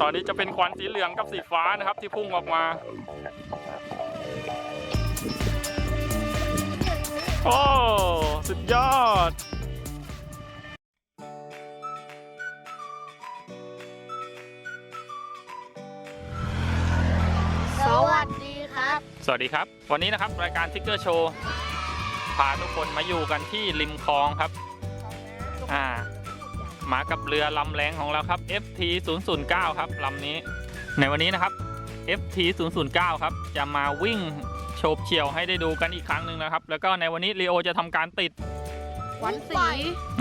ตอนนี้จะเป็นควันสีเหลืองกับสีฟ้านะครับที่พุ่งออกมา โอ้ สุดยอดสวัสดีครับ สวัสดีครับ วันนี้นะครับรายการทิกเกอร์โชว์พาทุกคนมาอยู่กันที่ริมคลองครับ อ่า มากับเรือลำแรงของเราครับ FT 0 0 9ครับลำนี้ ในวันนี้นะครับ FT 0 0 9ครับจะมาวิ่งโฉบเฉี่ยวให้ได้ดูกันอีกครั้งหนึ่งนะครับ แล้วก็ในวันนี้ลีโอจะทำการติดขวัญสี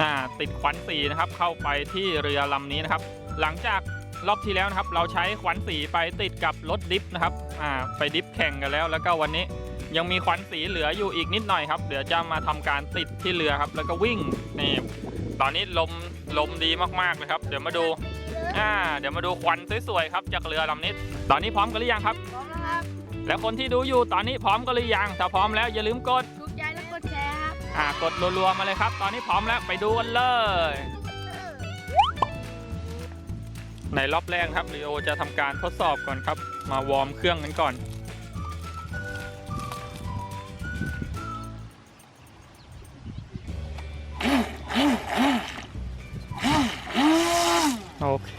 อ่าติดขวัญสีนะครับ เข้าไปที่เรือลำนี้นะครับ หลังจากรอบที่แล้วนะครับ เราใช้ขวัญสีไปติดกับรถดิฟนะครับอ่าไปดิฟแข่งกันแล้ว แล้วก็วันนี้ยังมีขวัญสีเหลืออยู่อีกนิดหน่อยครับ เดี๋ยวจะมาทำการติดที่เรือครับ แล้วก็วิ่งนี่ ตอนนี้ลมลมดีมากๆเลยครับ เดี๋ยวมาดูอ่าเดี๋ยวมาดูควันสวยๆครับจากเรือลำนี้ ตอนนี้พร้อมกันหรือยังครับ พร้อมแล้วครับ แล้วคนที่ดูอยู่ตอนนี้พร้อมกันหรือยังถ้าพร้อมแล้วอย่าลืมกดถูกใจแล้วกดแชร์ครับอ่ากดรัวๆมาเลยครับ ตอนนี้พร้อมแล้วไปดูกันเลย ในรอบแรกครับลีโอจะทำการทดสอบก่อนครับ มาวอร์มเครื่องกันก่อน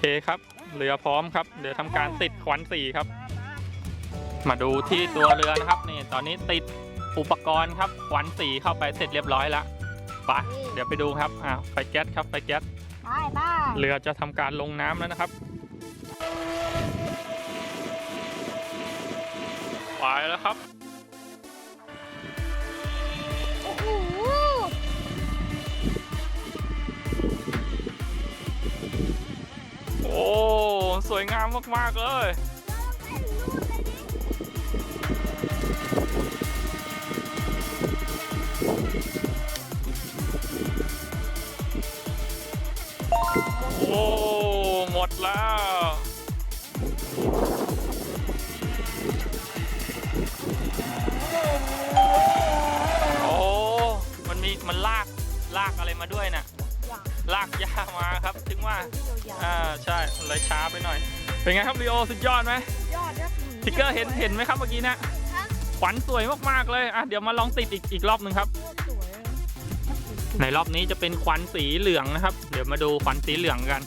คครับ เรือพร้อมครับเดี๋ยวทำการติดขวัญสีครับ มาดูที่ตัวเรือนะครับนี่ตอนนี้ติดอุปกรณ์ครับขวัญสีเข้าไปเสร็จเรียบร้อยแล้วไปเดี๋ยวไปดูครับอ่าไฟแก๊สครับไฟแก๊สไปไปเรือจะทำการลงน้ำแล้วนะครับไปแล้วครับ โอ้ สวยงามมาก ๆ เลย โอ้ หมดแล้วโอ้ มันมี มันลาก ลากอะไรมาด้วยน่ะ ลากยามาครับถึงว่าอ่าใช่มันเลยช้าไปหน่อย เป็นไงครับลีโอสุดยอดไหมยอดครับทิกเกอร์เห็นเห็นไหมครับเมื่อกี้นะขวัญสวยมากๆเลยอะเดี๋ยวมาลองติดอีกอีกรอบหนึ่งครับสวยในรอบนี้จะเป็นควันสีเหลืองนะครับ เดี๋ยวมาดูควันสีเหลืองกัน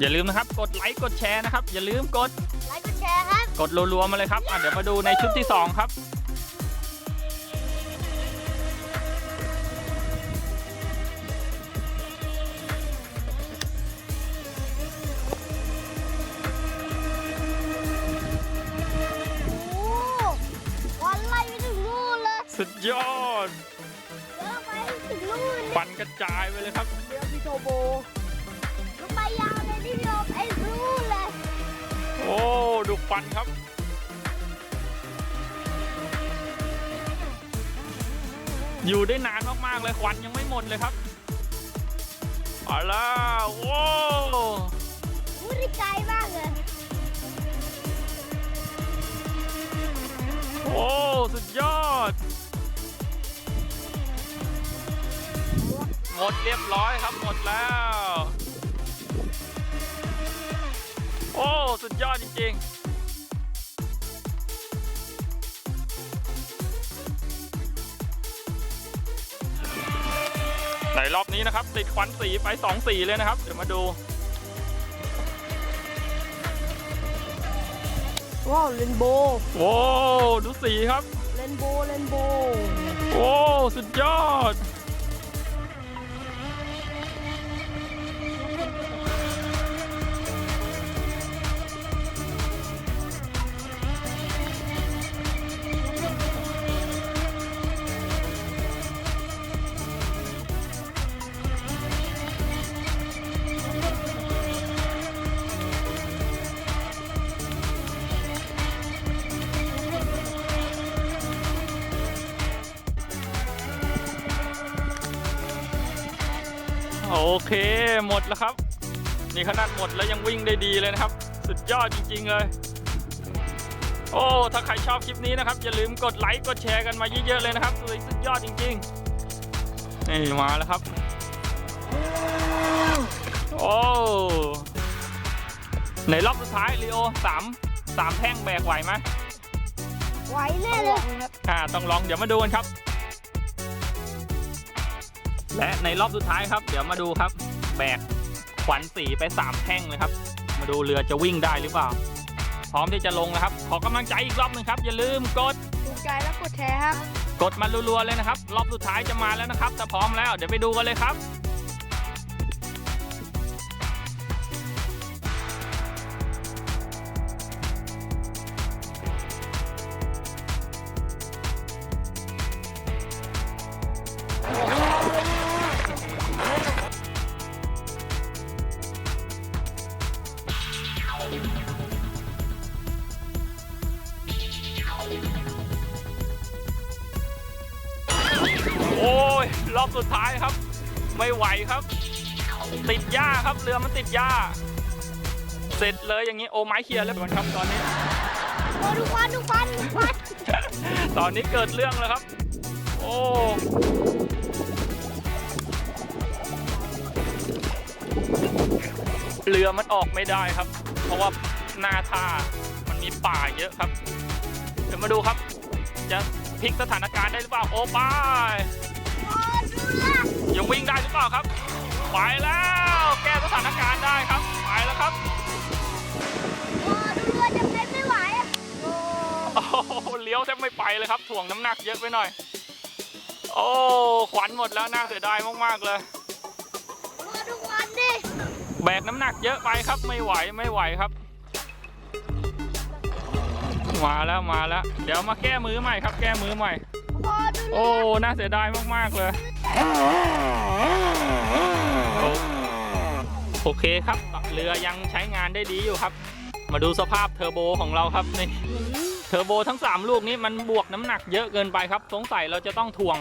อย่าลืมนะครับ กดไลค์กดแชร์นะครับ อย่าลืมกดไลค์กดแชร์ครับกดรัวๆมาเลยครับอะเดี๋ยวมาดูในชุดที่สองครับ สุดยอดเดินไปถึงนู่นควันกระจายไปเลยครับ เดี๋ยวพี่โทโบลงไปยาวเลยพี่โยมไอ้นู่นเลยโอ้ดูควันครับ อยู่ได้นานมากๆเลยควันยังไม่หมดเลยครับเอาแล้วโอ้พูดได้ไกลมาก หมดเรียบร้อยครับหมดแล้ว โอ้ สุดยอดจริง ๆในรอบนี้นะครับ ติดควันสีไปสองสีเลยนะครับ เดี๋ยวมาดู ว้าวเรนโบว์โอ้ดูสีครับเรนโบว์เรนโบว์โอ้สุดยอด โอเคหมดแล้วครับ นี่ขนาดหมดแล้วยังวิ่งได้ดีเลยนะครับ สุดยอดจริง ๆ เลย โอ้ถ้าใครชอบคลิปนี้นะครับ อย่าลืมกดไลค์กดแชร์กันมาเยอะๆเลยนะครับสุดสุดยอดจริงๆนี่มาแล้วครับ โอ้ในรอบสุดท้ายลีโอสามสามแท่งแบกไหวไหมไหวแน่เลยอ่าต้องลองเดี๋ยวมาดูกันครับ และในรอบสุดท้ายครับ เดี๋ยวมาดูครับ แบกขวัญสีไปสามแท่งเลยครับ มาดูเรือจะวิ่งได้หรือเปล่า พร้อมที่จะลงนะครับ ขอกำลังใจอีกรอบหนึงครับ อย่าลืมกดถูกใจแล้วกดแชร์ครับ กดมารัวๆเลยนะครับ รอบสุดท้ายจะมาแล้วนะครับถ้าพร้อมแล้วเดี๋ยวไปดูกันเลยครับ รอบสุดท้ายครับ ไม่ไหวครับ ติดหญ้าครับเรือมันติดหญ้า เสร็จเลยอย่างนี้โอ้ไม้เคลียร์แล้วก่อนครับตอนนี้ โอ้ดูควันดูควันดูควันตอนนี้เกิดเรื่องแล้วครับ โอ้เรือมันออกไม่ได้ครับ เพราะว่าหน้าท่ามันมีป่าเยอะครับ เดี๋ยวมาดูครับ จะพลิกสถานการณ์ได้หรือเปล่า โอ้ไปโอ้ดูละ ยังวิ่งได้หรือเปล่าครับ ไปแล้ว แก้สถานการณ์ได้ครับ ไปแล้วครับโอ้ดูเรือจะไปไม่ไหวอะโอ้โอ้โหเลี้ยวแทบไม่ไปเลยครับ ถ่วงน้ำหนักเยอะไปหน่อย โอ้ขวัญหมดแล้วน่าเสียดายมากๆเลยโอ้ดูควันดิแบกน้ำหนักเยอะไปครับไม่ไหวไม่ไหวครับ มาแล้วมาแล้ว เดี๋ยวมาแก้มือใหม่ครับ แก้มือใหม่โอ้ดู โอ้ น่าเสียดายมาก ๆ เลย โอเคครับ เรือยังใช้งานได้ดีอยู่ครับ มาดูสภาพเทอร์โบของเราครับนี่เทอร์โบทั้ง 3 ลูกนี้มันบวกน้ำหนักเยอะเกินไปครับ สงสัยเราจะต้องถ่วง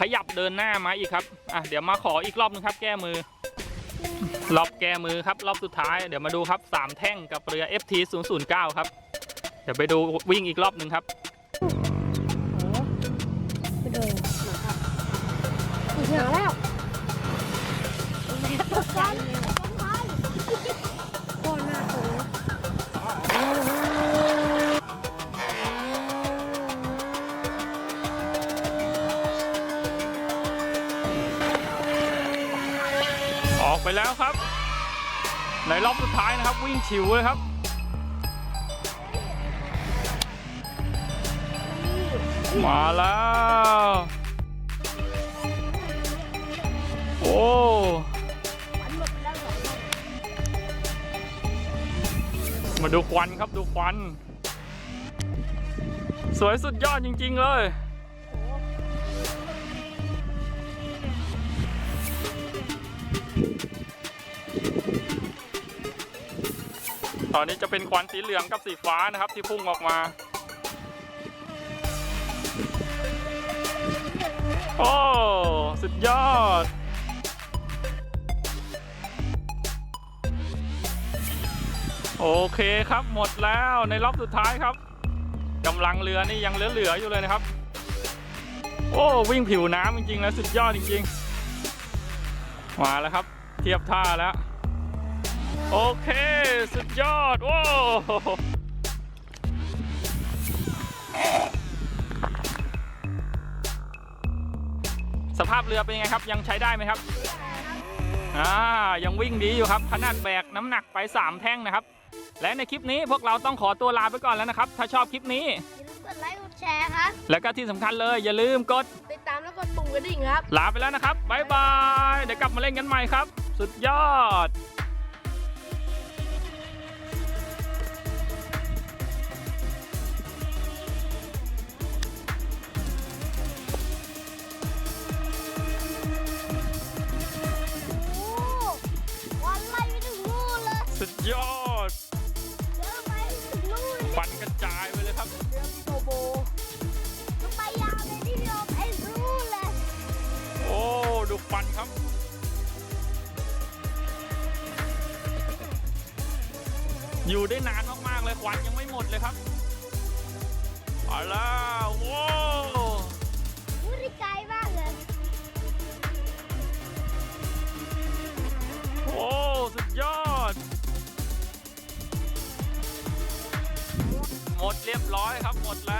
ขยับเดินหน้ามาอีกครับ อะ เดี๋ยวมาขออีกรอบนึงครับ แก้มือ รอบแก้มือครับ รอบสุดท้าย เดี๋ยวมาดูครับ 3 แท่งกับเรือ FT 009 ครับ เดี๋ยวไปดูวิ่งอีกรอบหนึ่งครับ ถึงแล้วตกใจตกใจโคตรน่ากลัวออกไปแล้วครับ ในรอบสุดท้ายนะครับ วิ่งฉิวเลยครับมาแล้ว มดไปแล้วสองคนมาดูควันครับดูควัน สวยสุดยอดจริง ๆ เลยตอนนี้จะเป็นควันสีเหลืองกับสีฟ้านะครับที่พุ่งออกมา โอ้ สุดยอด โอเคครับหมดแล้วในรอบสุดท้ายครับกำลังเรือนี่ยังเหลือๆอยู่เลยนะครับ โอ้วิ่งผิวน้ำจริงๆแล้วสุดยอดจริงๆมาแล้วครับ เทียบท่าแล้ว โอเคสุดยอด โอ้สภาพเรือเป็นยังไงครับ ยังใช้ได้ไหมครับอ่ายังวิ่งดีอยู่ครับขนาดแบกน้ำหนักไป 3 แท่งนะครับ และในคลิปนี้พวกเราต้องขอตัวลาไปก่อนแล้วนะครับ ถ้าชอบคลิปนี้ อย่าลืมกดไลค์กดแชร์ครับ แล้วก็ที่สำคัญเลยอย่าลืมกด ติดตามแล้วกดปุ่มกระดิ่งครับ ลาไปแล้วนะครับบ๊ายบาย เดี๋ยวกลับมาเล่นกันใหม่ครับ สุดยอดโอ้วันไล่ไปถึงนู่นเลย สุดยอด อยู่ได้นานมากๆเลยควันยังไม่หมดเลยครับเอาล่ะว้าวุ้ยไกลมากเลยโอ้สุดยอด หมดเรียบร้อยครับหมดแล้ว